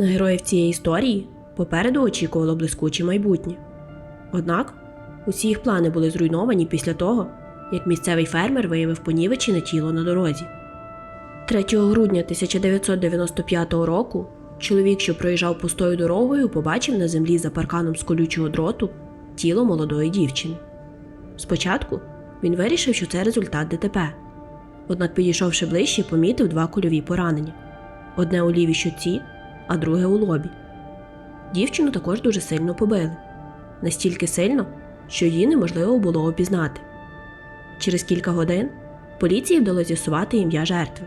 На героїв цієї історії попереду очікувало блискуче майбутнє. Однак усі їх плани були зруйновані після того, як місцевий фермер виявив понівечене тіло на дорозі. 3 грудня 1995 року чоловік, що проїжджав пустою дорогою, побачив на землі за парканом з колючого дроту тіло молодої дівчини. Спочатку він вирішив, що це результат ДТП. Однак, підійшовши ближче, помітив два кульові поранення: одне у лівій щоці, а друге у лобі. Дівчину також дуже сильно побили настільки сильно, що її неможливо було опізнати. Через кілька годин поліції вдалося з'ясувати ім'я жертви.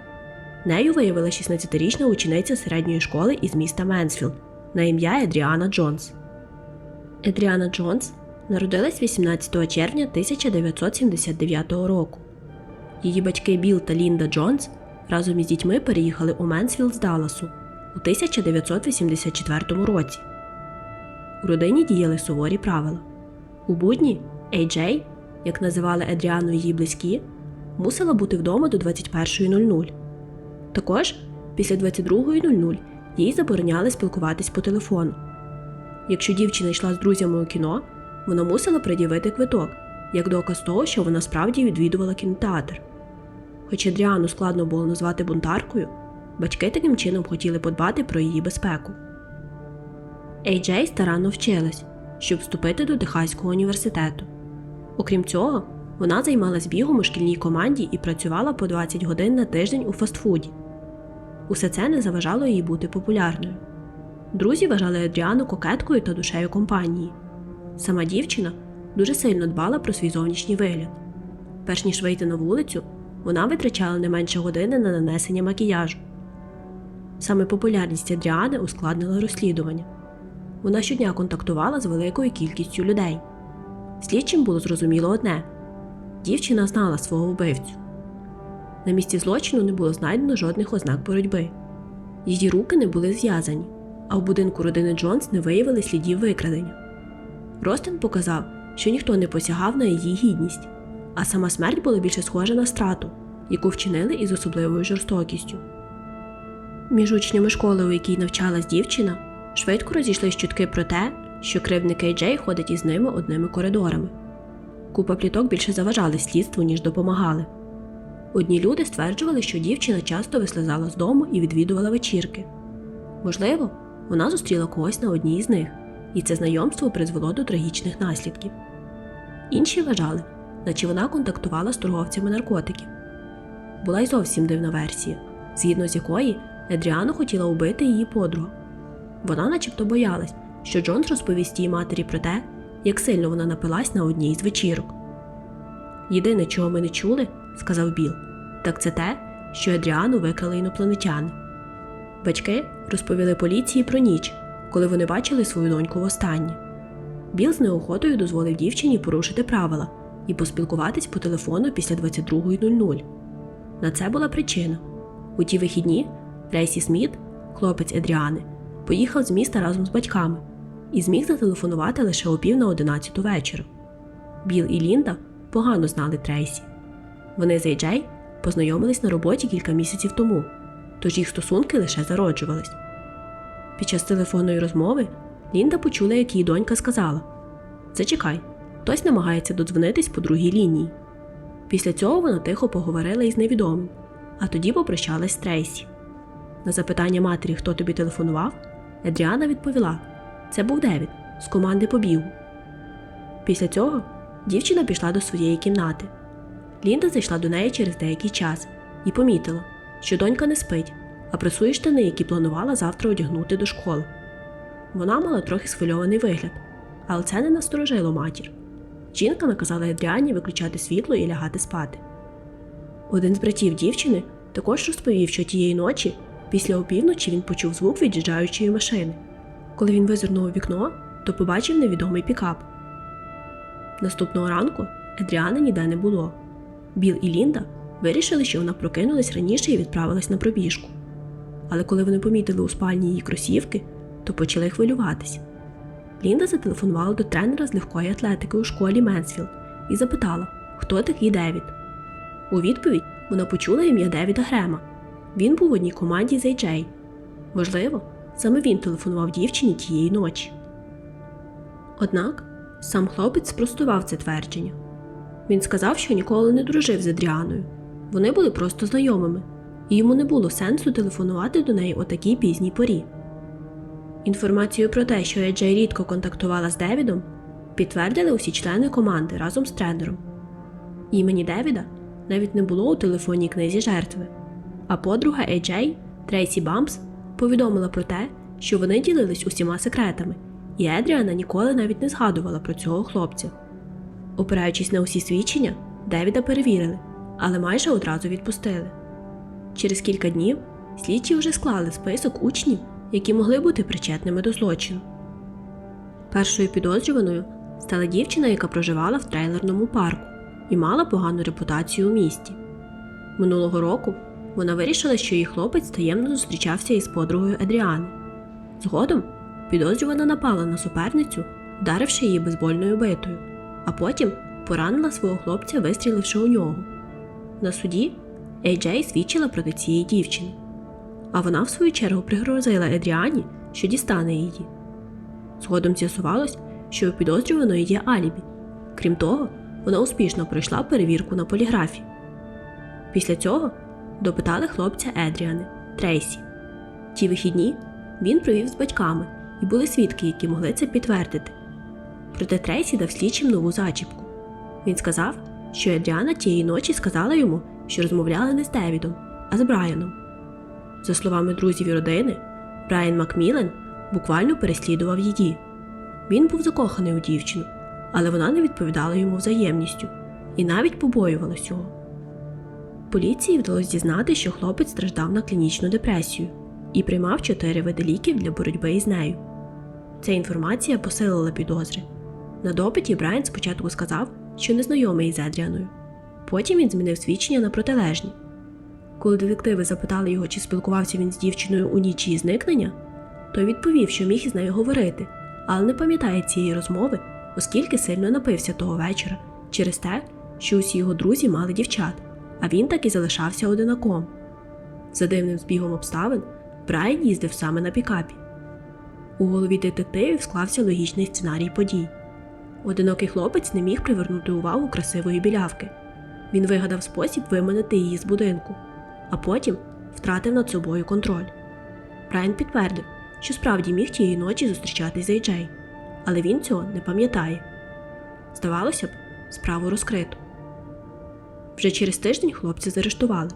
Нею виявила 16-річна учениця середньої школи із міста Менсфілд на ім'я Едріана Джонс. Едріана Джонс народилась 18 червня 1979 року. Її батьки Білл та Лінда Джонс разом із дітьми переїхали у Менсфілд з Далласу у 1984 році. У родині діяли суворі правила. У будні AJ, як називали Едріану її близькі, мусила бути вдома до 21.00. Також після 22.00 їй забороняли спілкуватись по телефону. Якщо дівчина йшла з друзями у кіно, вона мусила пред'явити квиток як доказ того, що вона справді відвідувала кінотеатр. Хоч Адріану складно було назвати бунтаркою, батьки таким чином хотіли подбати про її безпеку. AJ старанно вчилась, щоб вступити до Техаського університету. Окрім цього, вона займалась бігом у шкільній команді і працювала по 20 годин на тиждень у фастфуді. Усе це не заважало їй бути популярною. Друзі вважали Адріану кокеткою та душею компанії. Сама дівчина дуже сильно дбала про свій зовнішній вигляд. Перш ніж вийти на вулицю, вона витрачала не менше години на нанесення макіяжу. Саме популярність Адріани ускладнила розслідування. Вона щодня контактувала з великою кількістю людей. Слідчим було зрозуміло одне дівчина знала свого вбивцю. На місці злочину не було знайдено жодних ознак боротьби. Її руки не були зв'язані, а в будинку родини Джонс не виявили слідів викрадення. Ростин показав, що ніхто не посягав на її гідність, а сама смерть була більше схожа на страту, яку вчинили із особливою жорстокістю. Між учнями школи, у якій навчалась дівчина, швидко розійшлись чутки про те, що кривдник Ей ходить із ними одними коридорами. Купа пліток більше заважали слідству, ніж допомагали. Одні люди стверджували, що дівчина часто вислизала з дому і відвідувала вечірки. Можливо, вона зустріла когось на одній із них, і це знайомство призвело до трагічних наслідків. Інші вважали, наче вона контактувала з торговцями наркотиків. Була й зовсім дивна версія, згідно з якої Едріану хотіла убити її подругу. Вона начебто боялась, що Джонс розповість їй матері про те, як сильно вона напилась на одній з вечірок. Єдине, чого ми не чули, сказав Біл, так це те, що Едріану викрали інопланетяни. Батьки розповіли поліції про ніч, коли вони бачили свою доньку востаннє. Біл з неохотою дозволив дівчині порушити правила і поспілкуватись по телефону після 22.00. На це була причина. У ті вихідні Трейсі Сміт, хлопець Едріани, поїхав з міста разом з батьками і зміг зателефонувати лише о пів на одинадцяту вечора. Біл і Лінда погано знали Трейсі. Вони з Ейджей познайомились на роботі кілька місяців тому, тож їх стосунки лише зароджувались. Під час телефонної розмови Лінда почула, як її донька сказала: Зачекай, хтось намагається додзвонитись по другій лінії. Після цього вона тихо поговорила із невідомим, а тоді попрощалась з Трейсі. На запитання матері, хто тобі телефонував, Едріана відповіла: Це був Девід з команди побігу. Після цього дівчина пішла до своєї кімнати. Лінда зайшла до неї через деякий час і помітила, що донька не спить, а пресує штани, які планувала завтра одягнути до школи. Вона мала трохи схвильований вигляд, але це не насторожило матір. Жінка наказала Едріані виключати світло і лягати спати. Один з братів дівчини також розповів, що тієї ночі, після опівночі, він почув звук від'їжджаючої машини. Коли він визирнув у вікно, то побачив невідомий пікап. Наступного ранку Едріани ніде не було. Біл і Лінда вирішили, що вона прокинулась раніше і відправилась на пробіжку. Але коли вони помітили у спальні її кросівки, то почали хвилюватися. Лінда зателефонувала до тренера з легкої атлетики у школі Менсфілд і запитала, хто такий Девід. У відповідь вона почула ім'я Девіда Грема. Він був в одній команді з AJ. Можливо, саме він телефонував дівчині тієї ночі. Однак сам хлопець спростував це твердження. Він сказав, що ніколи не дружив з Адріаною. Вони були просто знайомими, і йому не було сенсу телефонувати до неї о такій пізній порі. Інформацію про те, що Еджей рідко контактувала з Девідом, підтвердили усі члени команди разом з тренером. Імені Девіда навіть не було у телефонній книзі жертви, а подруга Еджей, Трейсі Бампс, повідомила про те, що вони ділились усіма секретами, і Едріана ніколи навіть не згадувала про цього хлопця. Опираючись на усі свідчення, Девіда перевірили, але майже одразу відпустили. Через кілька днів слідчі вже склали список учнів, які могли бути причетними до злочину. Першою підозрюваною стала дівчина, яка проживала в трейлерному парку і мала погану репутацію у місті. Минулого року вона вирішила, що її хлопець таємно зустрічався із подругою Едріани. Згодом підозрювана напала на суперницю, вдаривши її бейсбольною битою, а потім поранила свого хлопця, вистріливши у нього. На суді Ей-Джей свідчила проти цієї дівчини, а вона, в свою чергу, пригрозила Едріані, що дістане її. Згодом з'ясувалось, що у підозрюваної є алібі. Крім того, вона успішно пройшла перевірку на поліграфі. Після цього допитали хлопця Едріани Трейсі. Ті вихідні він провів з батьками, і були свідки, які могли це підтвердити. Проте Трейсі дав слідчим нову зачіпку. Він сказав, що Едріана тієї ночі сказала йому, що розмовляли не з Девідом, а з Брайаном. За словами друзів і родини, Брайан Макмілен буквально переслідував її. Він був закоханий у дівчину, але вона не відповідала йому взаємністю і навіть побоювалась його. Поліції вдалося дізнати, що хлопець страждав на клінічну депресію і приймав чотири види ліків для боротьби із нею. Ця інформація посилила підозри. На допиті Брайан спочатку сказав, що не знайомий із Едріаною. Потім він змінив свідчення на протилежні. Коли детективи запитали його, чи спілкувався він з дівчиною у ніч її зникнення, той відповів, що міг із нею говорити, але не пам'ятає цієї розмови, оскільки сильно напився того вечора через те, що усі його друзі мали дівчат, а він так і залишався одинаком. За дивним збігом обставин Брайан їздив саме на пікапі. У голові детективів склався логічний сценарій подій. Одинокий хлопець не міг привернути увагу красивої білявки. Він вигадав спосіб виманити її з будинку, а потім втратив над собою контроль. Брайан підтвердив, що справді міг тієї ночі зустрічатись з Ейджей, але він цього не пам'ятає. Здавалося б, справу розкрито. Вже через тиждень хлопця заарештували.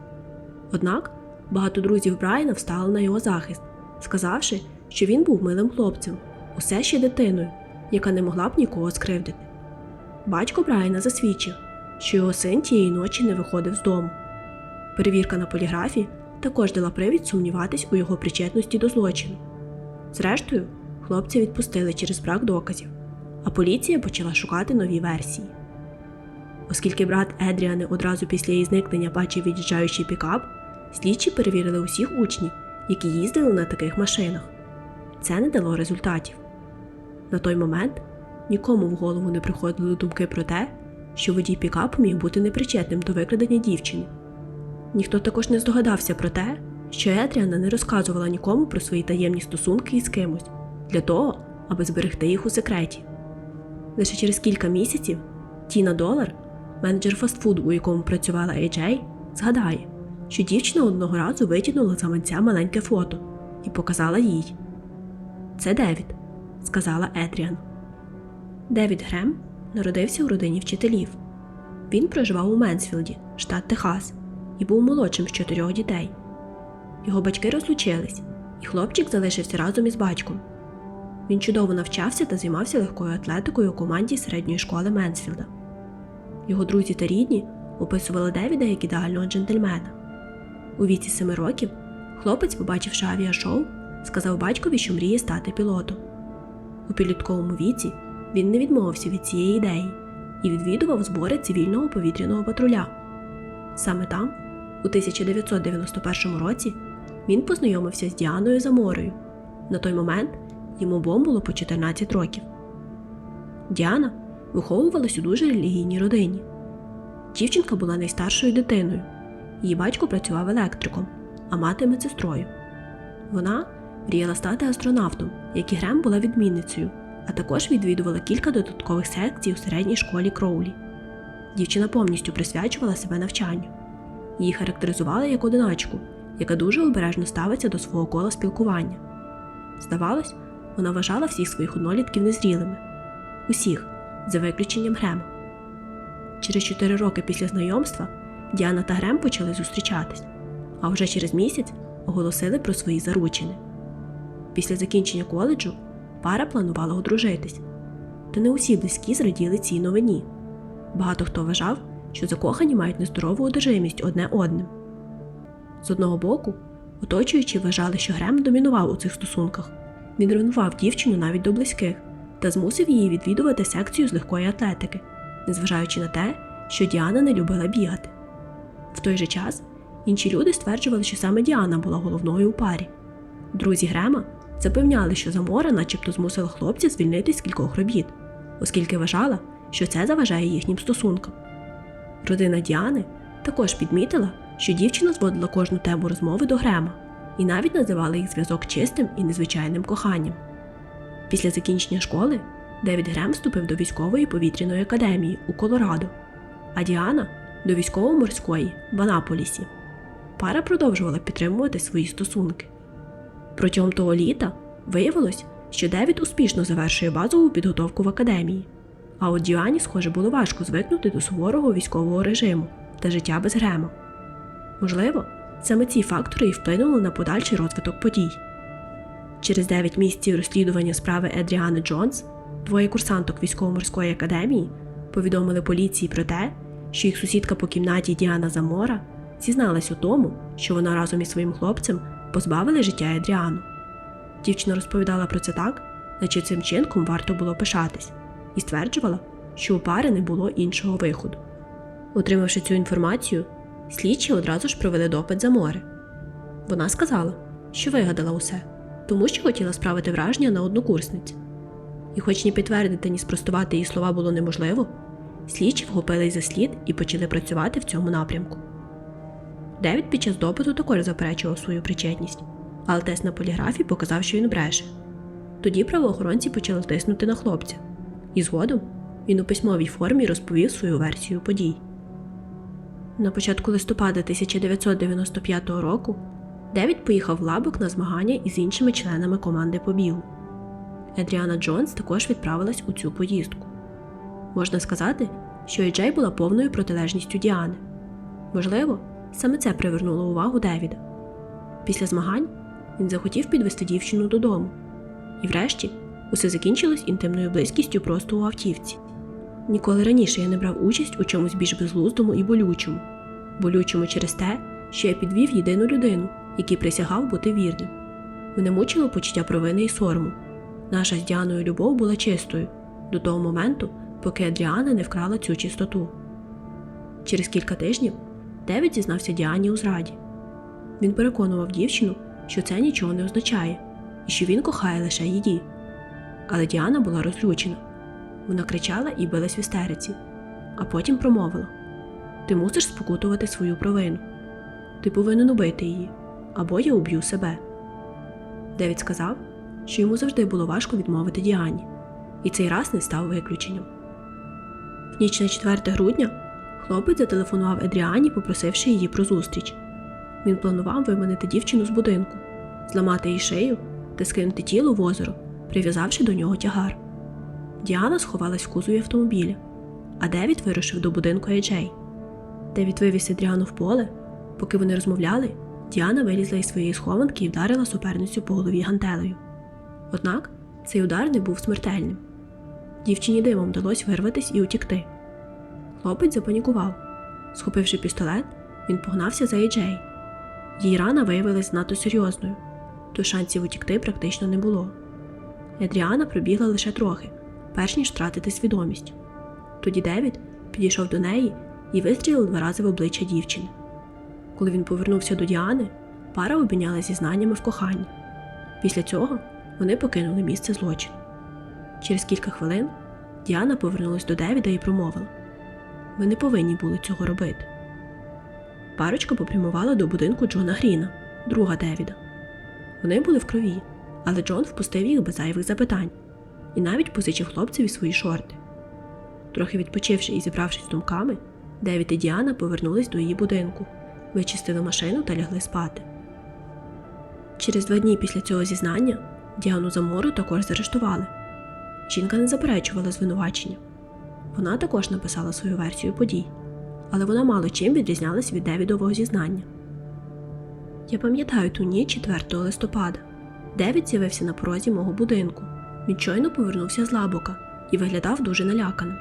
Однак багато друзів Брайана встали на його захист, сказавши, що він був милим хлопцем, усе ще дитиною, яка не могла б нікого скривдити. Батько Брайана засвідчив, що його син тієї ночі не виходив з дому. Перевірка на поліграфі також дала привід сумніватись у його причетності до злочину. Зрештою, хлопця відпустили через брак доказів, а поліція почала шукати нові версії. Оскільки брат Едріани одразу після її зникнення бачив від'їжджаючий пікап, слідчі перевірили усіх учнів, які їздили на таких машинах. Це не дало результатів. На той момент нікому в голову не приходили думки про те, що водій пікапу міг бути непричетним до викрадення дівчини. Ніхто також не здогадався про те, що Едріана не розказувала нікому про свої таємні стосунки із кимось для того, аби зберегти їх у секреті. Лише через кілька місяців Тіна Долар, менеджер фастфуду, у якому працювала Ейджей, згадає, що дівчина одного разу витягнула з гаманця маленьке фото і показала їй. Це Девід, сказала Едріан. Девід Грем народився у родині вчителів. Він проживав у Менсфілді, штат Техас, і був молодшим з чотирьох дітей. Його батьки розлучились, і хлопчик залишився разом із батьком. Він чудово навчався та займався легкою атлетикою у команді середньої школи Менсфілда. Його друзі та рідні описували Девіда як ідеального джентльмена. У віці семи років хлопець, побачивши авіашоу, сказав батькові, що мріє стати пілотом. У підлітковому віці він не відмовився від цієї ідеї і відвідував збори цивільного повітряного патруля. Саме там, у 1991 році, він познайомився з Діаною Заморою. На той момент йому обом було по 14 років. Діана виховувалась у дуже релігійній родині. Дівчинка була найстаршою дитиною. Її батько працював електриком, а мати медсестрою. Вона мріяла стати астронавтом, як і Грем була відмінницею, а також відвідувала кілька додаткових секцій у середній школі Кроулі. Дівчина повністю присвячувала себе навчанню. Її характеризували як одиначку, яка дуже обережно ставиться до свого кола спілкування. Здавалось, вона вважала всіх своїх однолітків незрілими. Усіх, за виключенням Грема. Через чотири роки після знайомства Діана та Грем почали зустрічатись, а вже через місяць оголосили про свої заручини. Після закінчення коледжу пара планувала одружитись. Та не усі близькі зраділи цій новині. Багато хто вважав, що закохані мають нездорову одержимість одне одним. З одного боку, оточуючі вважали, що Грем домінував у цих стосунках. Він ревнував дівчину навіть до близьких та змусив її відвідувати секцію з легкої атлетики, незважаючи на те, що Діана не любила бігати. В той же час інші люди стверджували, що саме Діана була головною у парі. Друзі Грема запевняли, що Замора начебто змусила хлопця звільнитись з кількох робіт, оскільки вважала, що це заважає їхнім стосункам. Родина Діани також підмітила, що дівчина зводила кожну тему розмови до Грема і навіть називала їх зв'язок чистим і незвичайним коханням. Після закінчення школи Девід Грем вступив до військової повітряної академії у Колорадо, а Діана до військово-морської в Анаполісі. Пара продовжувала підтримувати свої стосунки. Протягом того літа виявилось, що Девід успішно завершує базову підготовку в академії, а от Діані, схоже, було важко звикнути до суворого військового режиму та життя без Грема. Можливо, саме ці фактори і вплинули на подальший розвиток подій. Через 9 місяців розслідування справи Едріани Джонс двоє курсанток військово-морської академії повідомили поліції про те, що їх сусідка по кімнаті Діана Замора зізналась у тому, що вона разом із своїм хлопцем позбавили життя Едріану. Дівчина розповідала про це так, наче цим чинком варто було пишатись, і стверджувала, що у пари не було іншого виходу. Отримавши цю інформацію, слідчі одразу ж провели допит Замори. Вона сказала, що вигадала усе, тому що хотіла справити враження на однокурсниць. І, хоч ні підтвердити, ні спростувати її слова було неможливо, слідчі вхопились за слід і почали працювати в цьому напрямку. Девід під час допиту також заперечував свою причетність, але тест на поліграфі показав, що він бреше. Тоді правоохоронці почали тиснути на хлопця, і згодом він у письмовій формі розповів свою версію подій. На початку листопада 1995 року Девід поїхав в лабок на змагання із іншими членами команди по бігу. Едріана Джонс також відправилась у цю поїздку. Можна сказати, що і Джей була повною протилежністю Діани. Можливо, саме це привернуло увагу Девіда. Після змагань він захотів підвести дівчину додому. І врешті усе закінчилось інтимною близькістю просто у автівці. Ніколи раніше я не брав участь у чомусь більш безглуздому і болючому, болючому через те, що я підвів єдину людину, який присягав бути вірним. Мене мучило почуття провини і сорому. Наша з Діаною любов була чистою до того моменту, поки Адріана не вкрала цю чистоту. Через кілька тижнів Девід зізнався Діані у зраді. Він переконував дівчину, що це нічого не означає і що він кохає лише її. Але Діана була розлючена. Вона кричала і билась в істериці, а потім промовила: Ти мусиш спокутувати свою провину. Ти повинен убити її, або я уб'ю себе. Девід сказав, що йому завжди було важко відмовити Діані, і цей раз не став виключенням. В ніч на 4 грудня хлопець зателефонував Едріані, попросивши її про зустріч. Він планував виманити дівчину з будинку, зламати їй шию та скинути тіло в озеро, прив'язавши до нього тягар. Діана сховалась в кузові автомобіля, а Девід вирушив до будинку Еджей. Девід вивіз Едріану в поле. Поки вони розмовляли, Діана вилізла із своєї схованки і вдарила суперницю по голові гантелею. Однак цей удар не був смертельним. Дівчині димом вдалося вирватися і утікти. Хлопець запанікував. Схопивши пістолет, він погнався за Еджей. Її рана виявилась надто серйозною, то шансів утікти практично не було. Едріана пробігла лише трохи, перш ніж втратити свідомість. Тоді Девід підійшов до неї і вистрілив два рази в обличчя дівчини. Коли він повернувся до Діани, пара обмінялася зізнаннями в коханні. Після цього вони покинули місце злочину. Через кілька хвилин Діана повернулась до Девіда і промовила: Ми не повинні були цього робити. Парочка попрямувала до будинку Джона Гріна, друга Девіда. Вони були в крові, але Джон впустив їх без зайвих запитань і навіть позичив хлопцеві свої шорти. Трохи відпочивши і зібравшись з думками, Девід і Діана повернулись до її будинку, вичистили машину та лягли спати. Через два дні після цього зізнання Діану Замору також заарештували. Жінка не заперечувала звинувачення. Вона також написала свою версію подій, але вона мало чим відрізнялась від Девідового зізнання. Я пам'ятаю ту ніч 4 листопада. Девід з'явився на порозі мого будинку. Він щойно повернувся з лабока і виглядав дуже наляканим.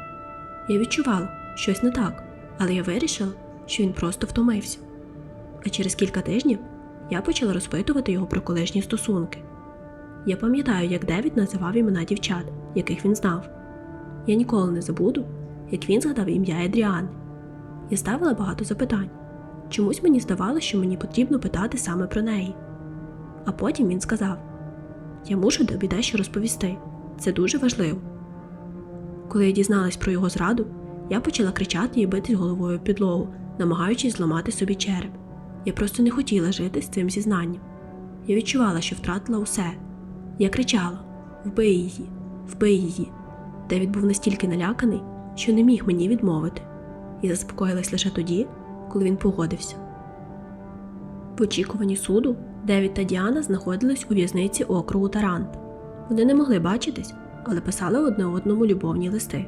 Я відчувала щось не так, але я вирішила, що він просто втомився. А через кілька тижнів я почала розпитувати його про колишні стосунки. Я пам'ятаю, як Девід називав імена дівчат, яких він знав. Я ніколи не забуду, як він згадав ім'я Едріани. Я ставила багато запитань. Чомусь мені здавалося, що мені потрібно питати саме про неї. А потім він сказав: Я мушу тобі дещо розповісти. Це дуже важливо. Коли я дізналась про його зраду, я почала кричати і битись головою в підлогу, намагаючись зламати собі череп. Я просто не хотіла жити з цим зізнанням. Я відчувала, що втратила усе. Я кричала: Вбий її, вбий її. Девід був настільки наляканий, що не міг мені відмовити, і заспокоїлась лише тоді, коли він погодився. В очікуванні суду Девід та Діана знаходились у в'язниці округу Тарант. Вони не могли бачитись, але писали одне одному любовні листи.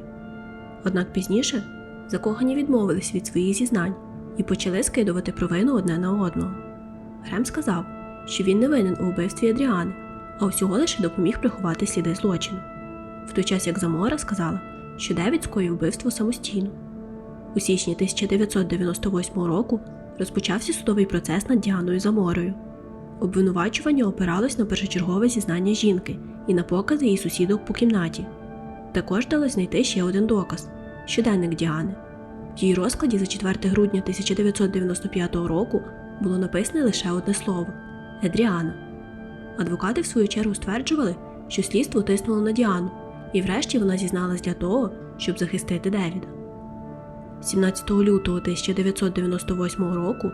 Однак пізніше закохані відмовились від своїх зізнань і почали скидувати провину одне на одного. Грем сказав, що він не винен у вбивстві Адріани, а усього лише допоміг приховати сліди злочину. В той час як Замора сказала, що Девід скоїв вбивство самостійно. У січні 1998 року розпочався судовий процес над Діаною Заморою. Обвинувачування опиралось на першочергове зізнання жінки і на покази її сусідок по кімнаті. Також вдалося знайти ще один доказ щоденник Діани. В її розкладі за 4 грудня 1995 року було написане лише одне слово Едріана. Адвокати, в свою чергу, стверджували, що слідство тиснуло на Діану, і врешті вона зізналась для того, щоб захистити Девіда. 17 лютого 1998 року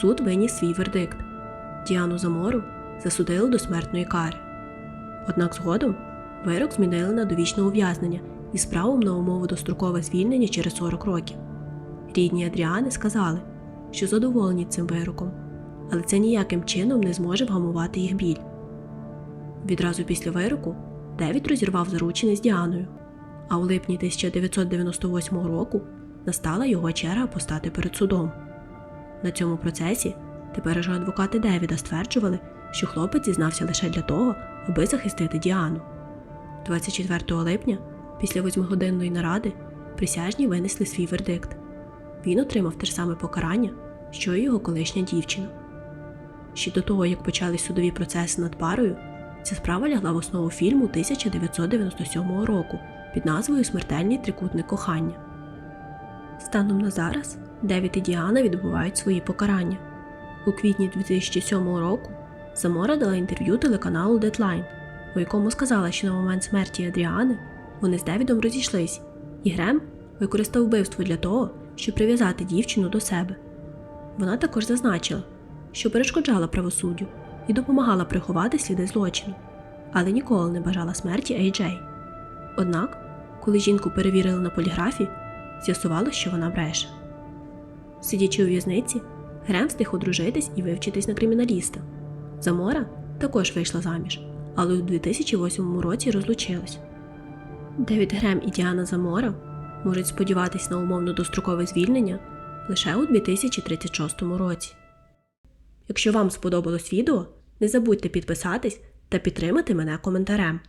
суд виніс свій вердикт. Діану Замору засудили до смертної кари. Однак згодом вирок змінили на довічне ув'язнення із правом на умову дострокове звільнення через 40 років. Рідні Адріани сказали, що задоволені цим вироком, але це ніяким чином не зможе вгамувати їх біль. Відразу після вироку Девід розірвав заручини з Діаною, а у липні 1998 року настала його черга постати перед судом. На цьому процесі тепер же адвокати Девіда стверджували, що хлопець зізнався лише для того, аби захистити Діану. 24 липня, після восьмигодинної наради, присяжні винесли свій вердикт. Він отримав те ж саме покарання, що й його колишня дівчина. Ще до того, як почались судові процеси над парою, ця справа лягла в основу фільму 1997 року під назвою Смертельний трикутник кохання. Станом на зараз Девід і Діана відбувають свої покарання. У квітні 2007 року Замора дала інтерв'ю телеканалу Deadline, у якому сказала, що на момент смерті Адріани вони з Девідом розійшлись, і Грем використав вбивство для того, щоб прив'язати дівчину до себе. Вона також зазначила, що перешкоджала правосуддю і допомагала приховати сліди злочину, але ніколи не бажала смерті Ей Джей. Однак, коли жінку перевірили на поліграфі, з'ясувалося, що вона бреше. Сидячи у в'язниці, Грем встиг одружитись і вивчитись на криміналіста. Замора також вийшла заміж, але у 2008 році розлучилась. Девід Грем і Діана Замора можуть сподіватись на умовно дострокове звільнення лише у 2036 році. Якщо вам сподобалось відео, не забудьте підписатись та підтримати мене коментарем.